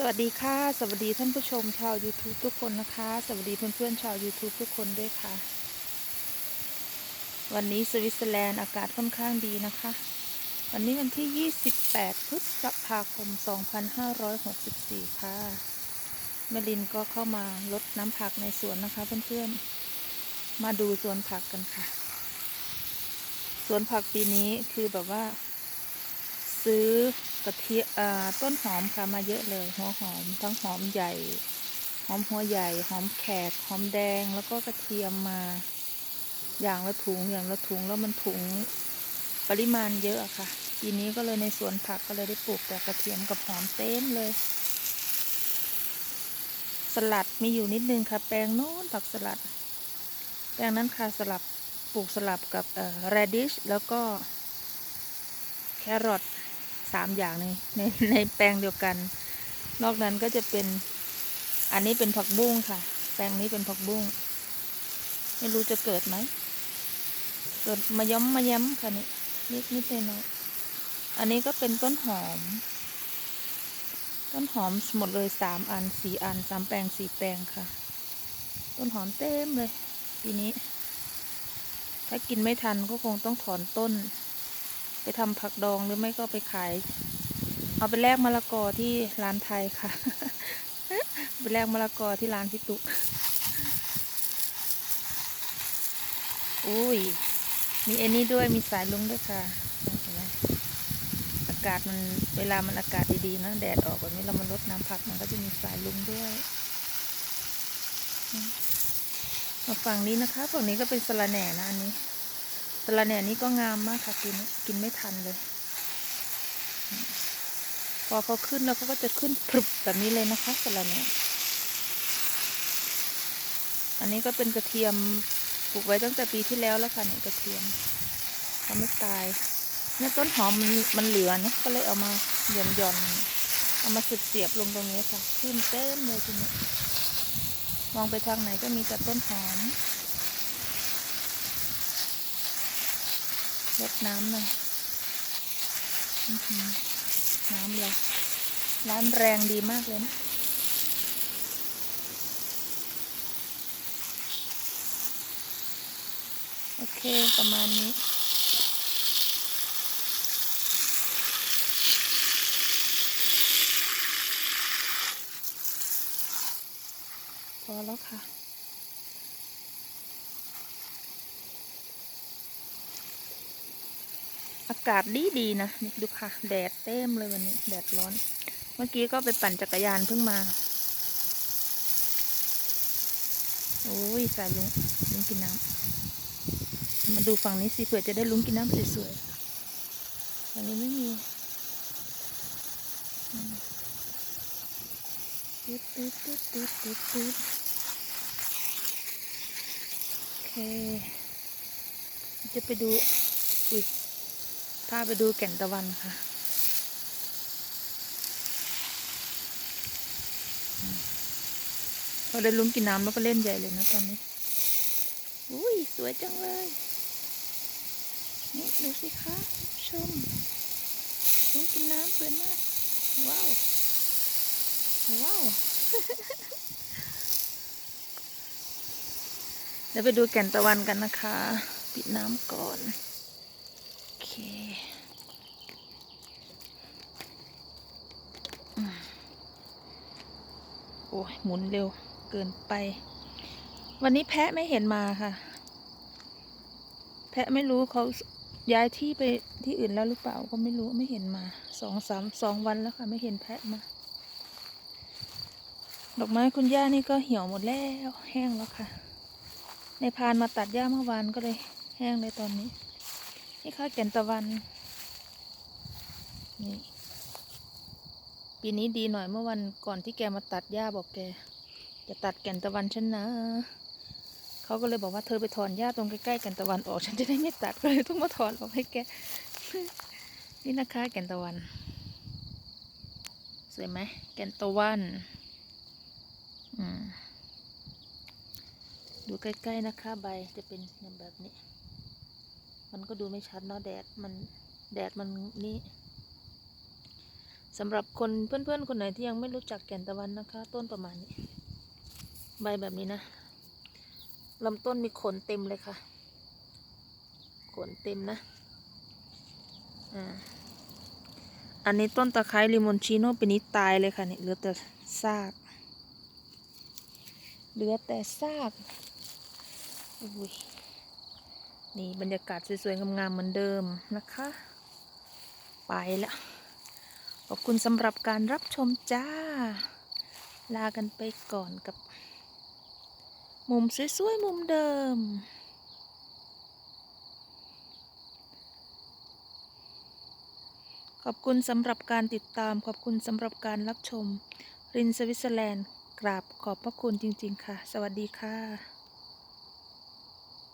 สวัสดีค่ะ สวัสดีท่านผู้ชมชาว YouTube ทุกคนนะคะ สวัสดีเพื่อนๆชาว YouTube ทุกคนด้วยค่ะ วันนี้สวิตเซอร์แลนด์อากาศค่อนข้างดีนะคะ วันนี้วันที่ 28 พฤษภาคม 2564 ค่ะแมลินก็เข้ามาลดน้ำผักในสวนนะคะ เพื่อนๆ มาดูสวนผักกันค่ะ สวนผักปีนี้คือแบบว่า ซื้อกระเทียอ่าต้นหอมค่ะมาเยอะเลย หัวหอมทั้งหอมใหญ่ หอมหัวใหญ่ หอมแขก หอมแดงแล้วก็กระเทียมมา อย่างละถุงอย่างละถุงแล้วมันถุงปริมาณเยอะอะค่ะปีนี้ก็เลยในสวนผักก็เลยได้ปลูกแต่กระเทียมกับหอมเต็มเลย สลัดมีอยู่นิดนึงค่ะ แปลงโน้นผักสลัด แปลงนั้นค่ะสลับปลูกสลับกับเอ่อ radish แล้วก็แครอท สามอย่างในในในแปลงเดียวกัน นอกนั้นก็จะเป็นอันนี้เป็นผักบุ้งค่ะ แปลงนี้เป็นผักบุ้งไม่รู้จะเกิดไหม เกิดมาย้อมมาย้ำค่ะนี่นิดนิดหน่อยๆอันนี้ก็เป็นต้นหอม ต้นหอมหมดเลยสามอันสี่อันสามแปลงสี่แปลงค่ะ ต้นหอมเต็มเลยปีนี้ ถ้ากินไม่ทันก็คงต้องถอนต้น ไปทำผักดองหรือไม่ก็ไปขาย เอาไปแลกมะละกอที่ร้านไทยค่ะ ไปแลกมะละกอที่ร้านพี่ตุอุ้ย มีไอ้นี่ด้วยมีสายลุงด้วยค่ะ อากาศมันเวลามันอากาศดีๆนะแดดออกแบบนี้เรามันลดน้ำผักมันก็จะมีสายลุงด้วยมาฝั่งนี้นะคะฝั่งนี้ก็เป็นสะระแหน่นะอันนี้ สะระแหน่นี้ก็งามมากค่ะกินกินไม่ทันเลย พอเขาขึ้นแล้วเขาก็จะขึ้นพรึบแบบนี้เลยนะคะสะระแหน่อันนี้ก็เป็นกระเทียมปลูกไว้ตั้งแต่ปีที่แล้วแล้วค่ะเนี่ยกระเทียมเขาไม่ตายเนี่ยต้นหอมมันมันเหลือนะก็เลยเอามาหย่อนหย่อนเอามาเสียบเสียบลงตรงนี้ค่ะ ขึ้นเต็มเลยทีนี้มองไปทางไหนก็มีแต่ต้นหอม รดน้ำหน่อยน้ำเลยน้ำแรงดีมากเลยนะโอเค ประมาณนี้พอแล้วค่ะ อากาศดีดีนะนี่ดูค่ะ แดดเต็มเลยวันนี้ แดดร้อน เมื่อกี้ก็ไปปั่นจักรยานเพิ่งมาโอ้ยสายลุงลุงกินน้ำมาดูฝั่งนี้สิเผื่อจะได้ลุงกินน้ำสวยๆฝั่งนี้ไม่มีตึ๊ดตึ๊ดตึ๊ดตึ๊ดตึ๊ดตึ๊ดโอเค จะไปดูอุ้ย พาไปดูแก่นตะวันค่ะอืมพอได้ลุ้มกินน้ำแล้วก็เล่นใหญ่เลยนะตอนนี้ อุ้ยสวยจังเลย นี่ดูสิคะชมลุ้มกินน้ำสวยมาก ว้าว ว้าว เดี๋ยวไปดูแก่นตะวันกันนะคะ ปิดน้ำก่อน โอเคอืมโอ้ยหมุนเร็วเกินไป วันนี้แพะไม่เห็นมาค่ะ แพะไม่รู้เขาย้ายที่ไปที่อื่นแล้วหรือเปล่าก็ไม่รู้ไม่เห็นมาสองสามสองวันแล้วค่ะ ไม่เห็นแพะมา ดอกไม้คุณย่านี่ก็เหี่ยวหมดแล้วแห้งแล้วค่ะ ในพานมาตัดหญ้าเมื่อวานก็เลยแห้งเลยตอนนี้ นี่ค่ะแก่นตะวัน นี่ ปีนี้ดีหน่อยเมื่อวันก่อนที่แกมาตัดหญ้าบอกแก จะตัดแก่นตะวันฉันนะ เขาก็เลยบอกว่าเธอไปถอนหญ้าตรงใกล้ๆแก่นตะวันออกฉันจะได้ไม่ตัดก็เลยต้องมาถอนออกให้แก นี่นะคะแก่นตะวัน สวยไหมแก่นตะวัน อืมดูใกล้ ๆ นะคะ ใบจะเป็นแบบนี้ มันก็ดูไม่ชัดเนาะแดดมันแดดมันนี่สำหรับคนเพื่อนๆ คนไหนที่ยังไม่รู้จักแก่นตะวันนะคะ ต้นประมาณนี้ ใบแบบนี้นะลำต้นมีขนเต็มเลยค่ะ ขนเต็มนะอ่าอันนี้ต้นตะไคร้ลิมอนชิโน่เป็นนี้ตายเลยค่ะเนี่ยเหลือแต่ซากเหลือแต่ซากอุ้ย นี่บรรยากาศสวยๆ งามๆ เหมือนเดิมนะคะ ไปแล้วขอบคุณสำหรับการรับชมจ้า ลากันไปก่อนกับ มุมสวยๆ มุมเดิม ขอบคุณสำหรับการติดตาม ขอบคุณสำหรับการรับชม รินสวิตเซอร์แลนด์ กราบขอบพระคุณจริง ๆ ค่ะ สวัสดีค่ะ